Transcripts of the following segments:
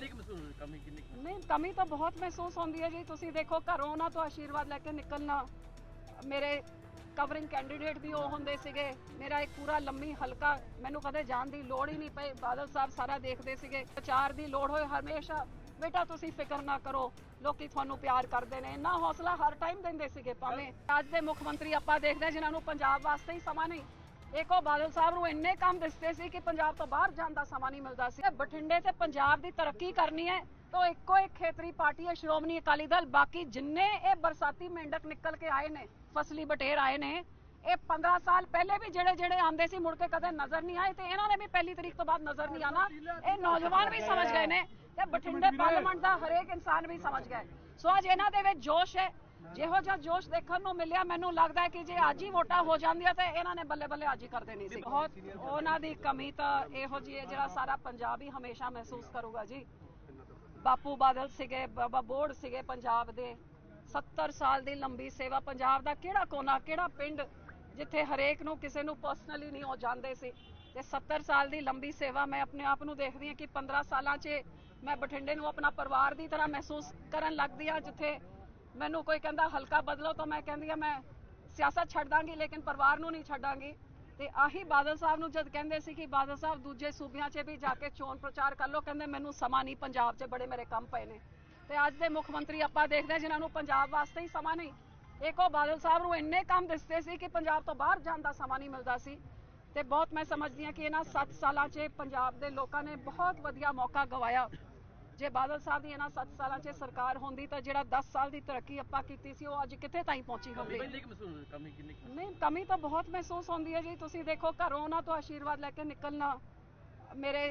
ਕਿੰਨੀ ਕੁ ਮਹਿਸੂਸ ਹੋਈ ਕਮੀ ਕਿੰਨੀ ਕੁ? ਨਹੀਂ ਕਮੀ ਤਾਂ ਬਹੁਤ ਮਹਿਸੂਸ ਹੁੰਦੀ ਹੈ ਜੀ। ਤੁਸੀਂ ਦੇਖੋ ਘਰੋਂ ਉਹਨਾਂ ਤੋਂ ਆਸ਼ੀਰਵਾਦ ਲੈ ਕੇ ਨਿਕਲਣਾ। ਮੇਰੇ ਕਵਰਿੰਗ ਕੈਂਡੀਡੇਟ ਵੀ ਉਹ ਹੁੰਦੇ ਸੀਗੇ। ਮੇਰਾ ਇੱਕ ਪੂਰਾ ਲੰਮੀ ਹਲਕਾ ਮੈਨੂੰ ਕਦੇ ਜਾਣ ਦੀ ਲੋੜ ਹੀ ਨਹੀਂ ਪਈ। ਬਾਦਲ ਸਾਹਿਬ ਸਾਰਾ ਦੇਖਦੇ ਸੀਗੇ। ਪ੍ਰਚਾਰ ਦੀ ਲੋੜ ਹੋਏ ਹਮੇਸ਼ਾ। ਬੇਟਾ ਤੁਸੀਂ ਫਿਕਰ ਨਾ ਕਰੋ। ਲੋਕੀ ਤੁਹਾਨੂੰ ਪਿਆਰ ਕਰਦੇ ਨੇ। ਇੰਨਾ ਹੌਸਲਾ ਹਰ ਟਾਈਮ ਦਿੰਦੇ ਸੀਗੇ ਭਾਵੇਂ। ਅੱਜ ਦੇ ਮੁੱਖ ਮੰਤਰੀ ਆਪਾਂ ਦੇਖਦੇ ਹਾਂ ਜਿਨ੍ਹਾਂ ਨੂੰ ਪੰਜਾਬ ਵਾਸਤੇ ਹੀ ਸਮਾਂ ਨਹੀਂ। ਇੱਕੋ ਬਾਦਲ ਸਾਹਿਬ ਨੂੰ ਇੰਨੇ ਕੰਮ ਦਿਸਦੇ ਸੀ ਕਿ ਪੰਜਾਬ ਤੋਂ ਬਾਹਰ ਜਾਣ ਦਾ ਸਮਾਂ ਨਹੀਂ ਮਿਲਦਾ ਸੀ। ਬਠਿੰਡੇ ਤੇ ਪੰਜਾਬ ਦੀ ਤਰੱਕੀ ਕਰਨੀ ਹੈ ਤਾਂ ਇੱਕੋ ਇੱਕ ਖੇਤਰੀ ਪਾਰਟੀ ਹੈ ਸ਼੍ਰੋਮਣੀ ਅਕਾਲੀ ਦਲ। ਬਾਕੀ ਜਿੰਨੇ ਇਹ ਬਰਸਾਤੀ ਮੇਂਢਕ ਨਿਕਲ ਕੇ ਆਏ ਨੇ ਫਸਲੀ ਬਟੇਰ ਆਏ ਨੇ ਇਹ 15 ਸਾਲ ਪਹਿਲੇ ਵੀ ਜਿਹੜੇ ਜਿਹੜੇ ਆਂਦੇ ਸੀ ਮੁੜ ਕੇ ਕਦੇ ਨਜ਼ਰ ਨਹੀਂ ਆਏ ਤੇ ਇਹਨਾਂ ਨੇ ਵੀ ਪਹਿਲੀ ਤਰੀਕ ਤੋਂ ਬਾਅਦ ਨਜ਼ਰ ਨਹੀਂ ਆਣਾ ਇਹ ਨੌਜਵਾਨ ਵੀ ਸਮਝ ਗਏ ਨੇ ਤੇ ਬਠਿੰਡੇ ਪਾਰਲੀਮੈਂਟ ਦਾ ਹਰੇਕ ਇਨਸਾਨ ਵੀ ਸਮਝ ਗਿਆ। ਸੋ ਅੱਜ ਇਹਨਾਂ ਦੇ ਵਿੱਚ ਜੋਸ਼ ਹੈ। ਜਿਹੋ ਜਿਹਾ ਜੋਸ਼ ਦੇਖਣ ਨੂੰ ਮਿਲਿਆ, ਮੈਨੂੰ ਲੱਗਦਾ ਹੈ ਕਿ ਜੇ ਅੱਜ ਹੀ ਵੋਟਾਂ ਹੋ ਜਾਂਦੀਆਂ ਤੇ ਇਹਨਾਂ ਨੇ ਬੱਲੇ ਬੱਲੇ ਅੱਜ ਹੀ ਕਰ ਦੇਣੀ ਸੀ। ਬਹੁਤ ਉਹਨਾਂ ਦੀ ਕਮੀ ਤਾਂ ਇਹੋ ਜਿਹੀ ਹੈ ਜਿਹੜਾ ਸਾਰਾ ਪੰਜਾਬ ਹੀ ਹਮੇਸ਼ਾ ਮਹਿਸੂਸ ਕਰੂਗਾ ਜੀ। ਬਾਪੂ ਬਾਦਲ ਸੀਗੇ, ਬਾਬਾ ਬੋੜ ਸੀਗੇ ਪੰਜਾਬ ਦੇ। 70 ਸਾਲ ਦੀ ਲੰਬੀ ਸੇਵਾ ਪੰਜਾਬ ਦਾ ਕਿਹੜਾ ਕੋਨਾ, ਕਿਹੜਾ ਪਿੰਡ ਜਿੱਥੇ ਹਰੇਕ ਨੂੰ ਕਿਸੇ ਨੂੰ ਪਰਸਨਲੀ ਨਹੀਂ ਉਹ ਜਾਂਦੇ ਸੀ। ਤੇ 70 ਸਾਲ ਦੀ ਲੰਬੀ ਸੇਵਾ ਮੈਂ ਆਪਣੇ ਆਪ ਨੂੰ ਦੇਖਦੀ ਹਾਂ ਕਿ 15 ਸਾਲਾਂ 'ਚ ਮੈਂ ਬਠਿੰਡੇ ਨੂੰ ਆਪਣਾ ਪਰਿਵਾਰ ਦੀ ਤਰ੍ਹਾਂ ਮਹਿਸੂਸ ਕਰਨ ਲੱਗਦੀ ਆ ਜਿੱਥੇ ਮੈਨੂੰ ਕੋਈ ਕਹਿੰਦਾ ਹਲਕਾ ਬਦਲੋ ਤਾਂ ਮੈਂ ਕਹਿੰਦੀ ਆ ਮੈਂ ਸਿਆਸਤ ਛੱਡ ਦਾਂਗੀ, ਲੇਕਿਨ ਪਰਿਵਾਰ ਨੂੰ ਨਹੀਂ ਛੱਡਾਂਗੀ। ਤੇ ਆਹੀ ਬਾਦਲ ਸਾਹਿਬ ਨੂੰ ਜਦ ਕਹਿੰਦੇ ਸੀ ਕਿ ਬਾਦਲ ਸਾਹਿਬ ਦੂਜੇ ਸੂਬਿਆਂ 'ਚ ਵੀ ਜਾ ਕੇ ਚੋਣ ਪ੍ਰਚਾਰ ਕਰ ਲਓ, ਕਹਿੰਦੇ ਮੈਨੂੰ ਸਮਾਂ ਨਹੀਂ, ਪੰਜਾਬ 'ਚ ਬੜੇ ਮੇਰੇ ਕੰਮ ਪਏ ਨੇ। ਤੇ ਅੱਜ ਦੇ ਮੁੱਖ ਮੰਤਰੀ ਆਪਾਂ ਦੇਖਦੇ ਹਾਂ, ਜਿਨ੍ਹਾਂ ਨੂੰ ਪੰਜਾਬ ਵਾਸਤੇ ਹੀ ਸਮਾਂ ਨਹੀਂ। ਇੱਕ ਉਹ ਬਾਦਲ ਸਾਹਿਬ ਨੂੰ ਇੰਨੇ ਕੰਮ ਦਿਸਦੇ ਸੀ ਕਿ ਪੰਜਾਬ ਤੋਂ ਬਾਹਰ ਜਾਣ ਦਾ ਸਮਾਂ ਨਹੀਂ ਮਿਲਦਾ ਸੀ। ਤੇ ਬਹੁਤ ਮੈਂ ਸਮਝਦੀ ਹਾਂ ਕਿ ਇਹਨਾਂ 7 ਸਾਲਾਂ 'ਚ ਪੰਜਾਬ ਦੇ ਲੋਕਾਂ ਨੇ ਬਹੁਤ ਵਧੀਆ ਮੌਕਾ ਗਵਾਇਆ। ਜੇ ਬਾਦਲ ਸਾਹਿਬ ਦੀ ਇਹਨਾਂ 7 ਸਾਲਾਂ 'ਚ ਸਰਕਾਰ ਹੁੰਦੀ ਤਾਂ ਜਿਹੜਾ 10 ਸਾਲ ਦੀ ਤਰੱਕੀ ਆਪਾਂ ਕੀਤੀ ਸੀ ਉਹ ਅੱਜ ਕਿੱਥੇ ਤਾਈਂ ਪਹੁੰਚੀ ਕੁ? ਨਹੀਂ ਕਮੀ ਤਾਂ ਬਹੁਤ ਮਹਿਸੂਸ ਹੁੰਦੀ ਹੈ ਜੀ। ਤੁਸੀਂ ਦੇਖੋ ਘਰੋਂ ਉਹਨਾਂ ਤੋਂ ਆਸ਼ੀਰਵਾਦ ਲੈ ਕੇ ਨਿਕਲਣਾ। ਮੇਰੇ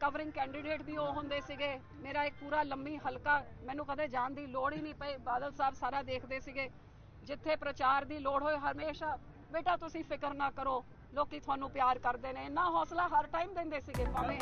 ਕਵਰਿੰਗ ਕੈਂਡੀਡੇਟ ਵੀ ਉਹ ਹੁੰਦੇ ਸੀਗੇ। ਮੇਰਾ ਇੱਕ ਪੂਰਾ ਲੰਮੀ ਹਲਕਾ ਮੈਨੂੰ ਕਦੇ ਜਾਣ ਦੀ ਲੋੜ ਹੀ ਨਹੀਂ ਪਈ। ਬਾਦਲ ਸਾਹਿਬ ਸਾਰਾ ਦੇਖਦੇ ਸੀਗੇ। ਜਿੱਥੇ ਪ੍ਰਚਾਰ ਦੀ ਲੋੜ ਹੋਏ ਹਮੇਸ਼ਾ ਬੇਟਾ ਤੁਸੀਂ ਫਿਕਰ ਨਾ ਕਰੋ। ਲੋਕੀ ਤੁਹਾਨੂੰ ਪਿਆਰ ਕਰਦੇ ਨੇ। ਇੰਨਾ ਹੌਸਲਾ ਹਰ ਟਾਈਮ ਦਿੰਦੇ ਸੀਗੇ ਭਾਵੇਂ